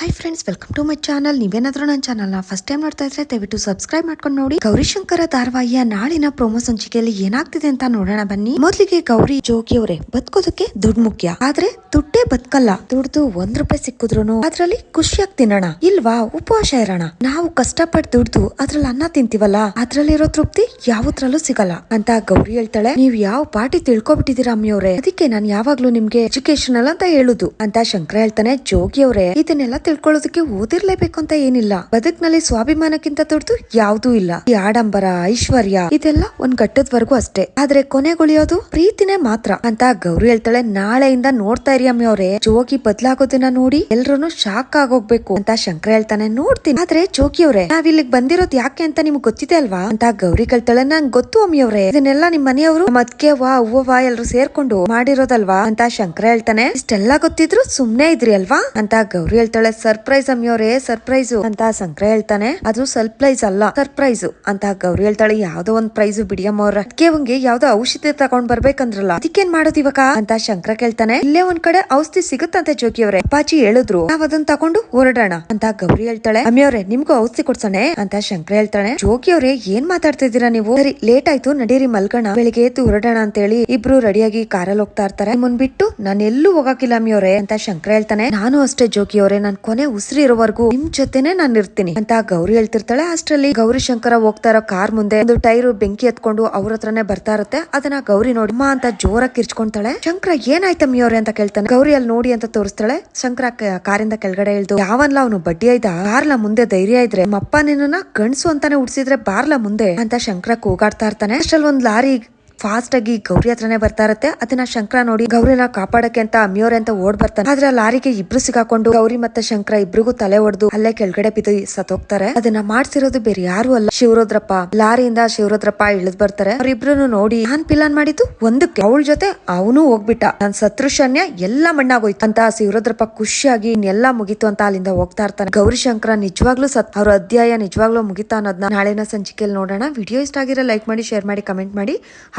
Hi friends welcome to my channel ನೀವೇನಾದ್ರೂ ನನ್ನ ಚಾನಲ್ನ ಫಸ್ಟ್ ಟೈಮ್ ನೋಡ್ತಾ ಇದ್ರೆ ದಯವಿಟ್ಟು ಸಬ್ಸ್ಕ್ರೈಬ್ ಮಾಡ್ಕೊಂಡು ನೋಡಿ. ಗೌರಿಶಂಕರ ಧಾರವಾಹಿಯ ನಾಳಿನ ಪ್ರೊಮೋ ಸಂಚಿಕೆಯಲ್ಲಿ ಏನಾಗ್ತಿದೆ ಅಂತ ನೋಡೋಣ ಬನ್ನಿ. ಮೊದಲಿಗೆ ಗೌರಿ ಜೋಗಿ ಅವರೇ ಬದುಕೋದಕ್ಕೆ ದುಡ್ಡು ಮುಖ್ಯ. ಆದ್ರೆ ದುಡ್ಡೇ ಬದುಕಲ್ಲ. ದುಡ್ದು ಒಂದ್ ರೂಪಾಯಿ ಸಿಕ್ಕಿದ್ರು ಅದ್ರಲ್ಲಿ ಖುಷಿಯಾಗಿ ತಿನ್ನೋಣ. ಇಲ್ವಾ ಉಪವಾಸ ಇರೋಣ. ನಾವು ಕಷ್ಟಪಟ್ಟು ದುಡ್ದು ಅದ್ರಲ್ಲಿ ಅನ್ನ ತಿಂತೀವಲ್ಲ, ಅದ್ರಲ್ಲಿರೋ ತೃಪ್ತಿ ಯಾವತ್ರಲ್ಲೂ ಸಿಗಲ್ಲ ಅಂತ ಗೌರಿ ಹೇಳ್ತಾಳೆ. ನೀವು ಯಾವ ಪಾರ್ಟಿ ತಿಳ್ಕೊಬಿಟ್ಟಿದೀರಾ ಅಮ್ಮಿಯವ್ರೆ ಅದಕ್ಕೆ ನಾನು ಯಾವಾಗ್ಲೂ ನಿಮ್ಗೆ ಎಜುಕೇಶನಲ್ ಅಂತ ಹೇಳುದು ಅಂತ ಶಂಕರ ಹೇಳ್ತಾನೆ ಜೋಗಿ ಅವ್ರೆ. ಇದನ್ನೆಲ್ಲ ತಿಳ್ಕೊಳ್ಳೋದಕ್ಕೆ ಓದಿರ್ಲೇಬೇಕು ಅಂತ ಏನಿಲ್ಲ. ಬದುಕ್ನಲ್ಲಿ ಸ್ವಾಭಿಮಾನಕ್ಕಿಂತ ದೊಡ್ಡದು ಯಾವ್ದೂ ಇಲ್ಲ. ಈ ಆಡಂಬರ, ಐಶ್ವರ್ಯ, ಇದೆಲ್ಲ ಒಂದ್ ಘಟ್ಟದವರೆಗೂ ಅಷ್ಟೇ. ಆದ್ರೆ ಕೊನೆಗೊಳಿಯೋದು ಪ್ರೀತಿನೇ ಮಾತ್ರ. ಅಂತ ಗೌರಿ ಹೇಳ್ತಾಳೆ, ನಾಳೆಯಿಂದ ನೋಡ್ತಾ ಇರಿ ಅಮ್ಮಿ ಅವ್ರೆ ಜೋಗಿ ಬದ್ಲಾಗೋದನ್ನ ನೋಡಿ ಎಲ್ರು ಶಾಕ್ ಆಗೋಗ್ಬೇಕು ಅಂತ ಶಂಕರ ಹೇಳ್ತಾನೆ. ನೋಡ್ತೀನಿ. ಆದ್ರೆ ಜೋಗಿ ಅವ್ರೆ ನಾವ್ ಇಲ್ಲಿಗೆ ಬಂದಿರೋದ್ ಯಾಕೆ ಅಂತ ನಿಮ್ಗೆ ಗೊತ್ತಿದೆ ಅಲ್ವಾ? ಅಂತ ಗೌರಿ ಕೇಳ್ತಾಳೆ, ನಂಗೆ ಗೊತ್ತು ಅಮ್ಮಿ ಅವ್ರೆ ಇದನ್ನೆಲ್ಲ ನಿಮ್ ಮನೆಯವರು ಮದ್ಕೆ ವಾ ಹೂವ ಎಲ್ರು ಸೇರ್ಕೊಂಡು ಮಾಡಿರೋದಲ್ವಾ? ಅಂತ ಶಂಕರ ಹೇಳ್ತಾನೆ, ಇಷ್ಟೆಲ್ಲ ಗೊತ್ತಿದ್ರು ಸುಮ್ನೆ ಇದ್ರಿ ಅಲ್ವಾ? ಅಂತ ಗೌರಿ ಹೇಳ್ತಾಳೆ ಸರ್ಪ್ರೈಸ್ ಅಮ್ಮಿಯವ್ರೆ, ಸರ್ಪ್ರೈಸ್ ಅಂತ ಸಂಕ್ರ ಹೇಳ್ತಾನೆ. ಅದು ಸರ್ಪ್ರೈಸ್ ಅಲ್ಲ, ಸರ್ಪ್ರೈಸ್ ಅಂತ ಗೌರಿ ಹೇಳ್ತಾಳೆ. ಯಾವ್ದೋ ಒಂದ್ ಪ್ರೈಸ್ ಬಿಡಿಯಮ್ಮವ್ರ ಅದಕ್ಕೆ ಅವಂಗೆ ಯಾವ್ದೋ ಔಷಧಿ ತಗೊಂಡ್ ಬರ್ಬೇಕಂದ್ರಲ್ಲ. ಅದಕ್ಕೇನ್ ಮಾಡೋದು ಇವಾಗ ಅಂತ ಶಂಕರ ಕೇಳ್ತಾನೆ. ಇಲ್ಲೇ ಒಂದ್ ಕಡೆ ಔಷಧಿ ಸಿಗುತ್ತಂತೆ ಜೋಗಿ ಅವ್ರೆ ಅಪ್ಪಾಜಿ ಹೇಳಿದ್ರು, ನಾವ್ ಅದನ್ನ ತಗೊಂಡು ಹೊರಡೋಣ ಅಂತ ಗೌರಿ ಹೇಳ್ತಾಳೆ. ಅಮ್ಮಿಯವ್ರೆ, ನಿಮ್ಗೂ ಔಷಧಿ ಕೊಡ್ಸೋಣ ಅಂತ ಶಂಕರ ಹೇಳ್ತಾನೆ ಜೋಗಿ ಅವ್ರೆ ಏನ್ ಮಾತಾಡ್ತಾ ನೀವು? ಸರಿ, ಲೇಟ್ ಆಯ್ತು, ನಡೀರಿ ಮಲ್ಕೋಣ ಬೆಳಿಗ್ಗೆ ಎದ್ದು ಹೊರಡೋಣ ಅಂತ ಹೇಳಿ ಇಬ್ರು ರೆಡಿಯಾಗಿ ಕಾರಲ್ಲಿ ಹೋಗ್ತಾ ಇರ್ತಾರೆ. ಮುನ್ಬಿಟ್ಟು ನಾನು ಎಲ್ಲೂ ಹೋಗಕ್ಕಿಲ್ಲ ಅಮ್ಮಿಯವ್ರೆ ಅಂತ ಶಂಕರ ಹೇಳ್ತಾನೆ. ನಾನು ಅಷ್ಟೇ ಜೋಗಿ ಅವ್ರೆ ನನ್ ಕೊನೆ ಉಸಿರಿರೋವರೆಗೂ ನಿಮ್ ಜೊತೆನೆ ನಾನು ಇರ್ತೀನಿ ಅಂತ ಗೌರಿ ಹೇಳ್ತಿರ್ತಾಳೆ. ಅಷ್ಟ್ರಲ್ಲಿ ಗೌರಿ ಶಂಕರ ಹೋಗ್ತಾ ಇರೋ ಕಾರ್ ಮುಂದೆ ಒಂದು ಟೈರ್ ಬೆಂಕಿ ಎತ್ಕೊಂಡು ಅವ್ರ ಹತ್ರನೇ ಬರ್ತಾ ಇರುತ್ತೆ. ಅದನ್ನ ಗೌರಿ ನೋಡಿ ಅಮ್ಮ ಅಂತ ಜೋರಾಗಿ ಕಿರ್ಚ್ಕೊಂತಾಳೆ ಶಂಕರ ಮಿಯೋರಿ ಅಂತ ಕೇಳ್ತಾನೆ. ಗೌರಿ ಅಲ್ಲಿ ನೋಡಿ ಅಂತ ತೋರಿಸ್ತಾಳೆ. ಶಂಕರ ಕಾರಿಂದ ಕೆಳಗಡೆ ಇಳ್ದು, ಯಾವನ್ಲ ಅವನು ಬಡ್ಡಿ ಆಯ್ತಾ ಕಾರ್ಲ ಮುಂದೆ ಧೈರ್ಯ ಇದ್ರೆ ನಮ್ಮಪ್ಪ ನಿನ್ನ ಅಂತಾನೆ ಉಡ್ಸಿದ್ರೆ ಬಾರ್ಲ ಮುಂದೆ ಅಂತ ಶಂಕರ ಕೂಗಾಡ್ತಾ ಇರ್ತಾನೆ. ಅಷ್ಟ್ರಲ್ಲಿ ಒಂದ್ ಲಾರಿ ಫಾಸ್ಟ್ ಆಗಿ ಗೌರಿ ಹತ್ರನೇ ಬರ್ತಾ ಇರುತ್ತೆ. ಅದನ್ನ ಶಂಕರ ನೋಡಿ ಗೌರಿನ ಕಾಪಾಡಕ್ಕೆ ಅಂತ ಅಮ್ಮಿಯೋರೆ ಅಂತ ಓಡ್ ಬರ್ತಾನೆ. ಆದ್ರೆ ಲಾರಿಗೆ ಇಬ್ರು ಸಿಗಾಕೊಂಡು ಗೌರಿ ಮತ್ತೆ ಶಂಕರ ಇಬ್ರಿಗೂ ತಲೆ ಹೊಡೆದು ಅಲ್ಲೇ ಕೆಳಗಡೆ ಬಿದ್ದು ಸತ್ತೋಗ್ತಾರೆ. ಅದನ್ನ ಮಾಡ್ಸಿರೋದು ಬೇರೆ ಯಾರು ಅಲ್ಲ. ಶಿವರುದ್ರಪ್ಪ ಲಾರಿಯಿಂದ ಶಿವರುದ್ರಪ್ಪ ಇಳಿದ್ ಬರ್ತಾರೆ. ಅವ್ರಿಬ್ರು ನೋಡಿ ನಾನ್ ಪಿಲಾನ್ ಮಾಡಿದ್ದು ಒಂದಕ್ಕೆ. ಅವಳ ಜೊತೆ ಅವನು ಹೋಗ್ಬಿಟ್ಟ. ನನ್ ಸತ್ರುಶನ್ಯ ಎಲ್ಲಾ ಮಣ್ಣಾಗೋಯ್ತು. ಅಂತ ಶಿವರುದ್ರಪ್ಪ ಖುಷಿಯಾಗಿ ಇನ್ನೆಲ್ಲಾ ಮುಗೀತು ಅಂತ ಅಲ್ಲಿಂದ ಹೋಗ್ತಾ ಇರ್ತಾನೆ. ಗೌರಿ ಶಂಕರ ನಿಜವಾಗ್ಲೂ ಸತ್ ಅವ್ರ ಅಧ್ಯಾಯ ನಿಜವಾಗ್ಲೂ ಮುಗಿತಾ ಅನ್ನೋದನ್ನ ನಾಳೆನ ಸಂಚಿಕೆಯಲ್ಲಿ ನೋಡೋಣ. ವಿಡಿಯೋ ಇಷ್ಟ ಆಗಿರೋ ಲೈಕ್ ಮಾಡಿ, ಶೇರ್ ಮಾಡಿ, ಕಮೆಂಟ್ ಮಾಡಿ.